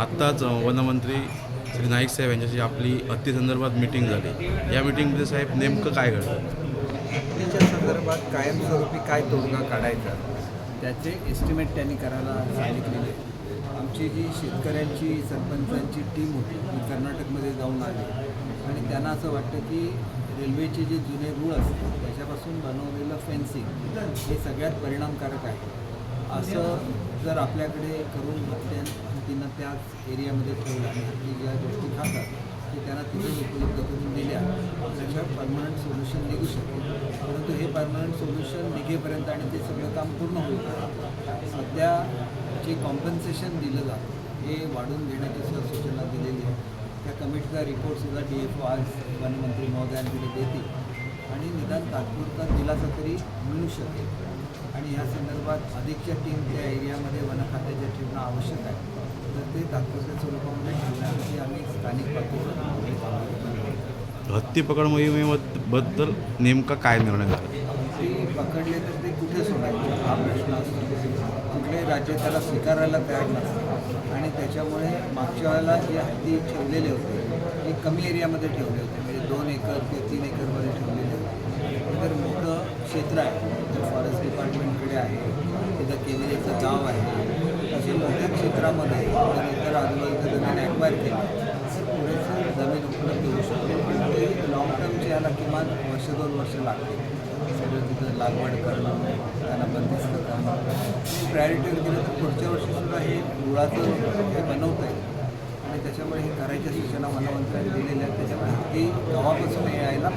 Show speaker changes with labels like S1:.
S1: आत्ताच वनमंत्री श्री नाईक साहेब यांच्याशी आपली हत्तीसंदर्भात मिटिंग झाली. या मिटिंगमध्ये साहेब नेमकं काय घडलं?
S2: हत्तीच्या संदर्भात कायमस्वरूपी काय तोडगा काढायचा त्याचे एस्टिमेट त्यांनी करायला सांगितलेले. आमची जी शेतकऱ्यांची सरपंचांची टीम होती. ती कर्नाटकमध्ये जाऊन आली. आणि त्यांना असं वाटतं की रेल्वेचे जे जुने रूळ असतात त्याच्यापासून बनवलेलं फेन्सिंग हे सगळ्यात परिणामकारक आहे. असं जर आपल्याकडे करून हत्या हत्तींना त्याच एरियामध्ये ठेवलं आणि हत्ती ज्या गोष्टी खातात ते त्यांना तिथेच उपलब्ध करून दिल्या त्याच्यावर परमनंट सोल्युशन निघू शकते. परंतु हे परमनंट सोल्युशन निघेपर्यंत आणि ते सगळं काम पूर्ण होईल. सध्या जे कॉम्पन्सेशन दिलं जातं हे वाढून घेण्याची सुद्धा सूचना दिलेली आहे. त्या कमिटीचा रिपोर्टसुद्धा डी एफ ओ आज वनमंत्री महोदयांकडे देतील. आणि निदान तात्पुरता दिलासा तरी मिळू शकेल. आणि ह्या संदर्भात अधिकच्या टीम त्या एरियामध्ये वन खात्याच्या ठेवणं आवश्यक आहे. तर ते तात्पुरत्या स्वरूपामध्ये ठेवण्यासाठी आम्ही स्थानिक पातळीवर
S1: हत्ती पकड मोहिमेबद्दल नेमका काय निर्णय झाला?
S2: ते पकडले तर ते कुठे सोडायचे? हा प्रश्न असतो. कुठलेही राज्य त्याला स्वीकारायला तयार नसतं. आणि त्याच्यामुळे मागच्या वेळेला जे हत्ती ठेवलेले होते ते कमी एरियामध्ये ठेवले होते. म्हणजे दोन एकर किंवा तीन एकरमध्ये ठेवलेले होते. हे तर मोठं क्षेत्र आहे जे फॉरेस्ट डिपार्टमेंटकडे आहे तिथं नाव आहे. असे मोठ्या क्षेत्रामध्ये इतर आजूबाजूच्या जमीन ॲक्वायर केली तर पुरेसं जमीन उपलब्ध होऊ शकते. पण ते लॉंग टर्मचे याला किमान वर्ष दोन वर्ष लागते सगळं तिथं लागवड करणं त्यांना बंदिस्त करणं. प्रायोरिटी दिलं तर पुढच्या वर्षीसुद्धा हे मुळाचं हे बनवत आहे आणि त्याच्यामुळे हे करायच्या सूचना वनमंत्र्यांनी दिलेल्या आहेत. त्याच्यामुळे ते गावापासून यायला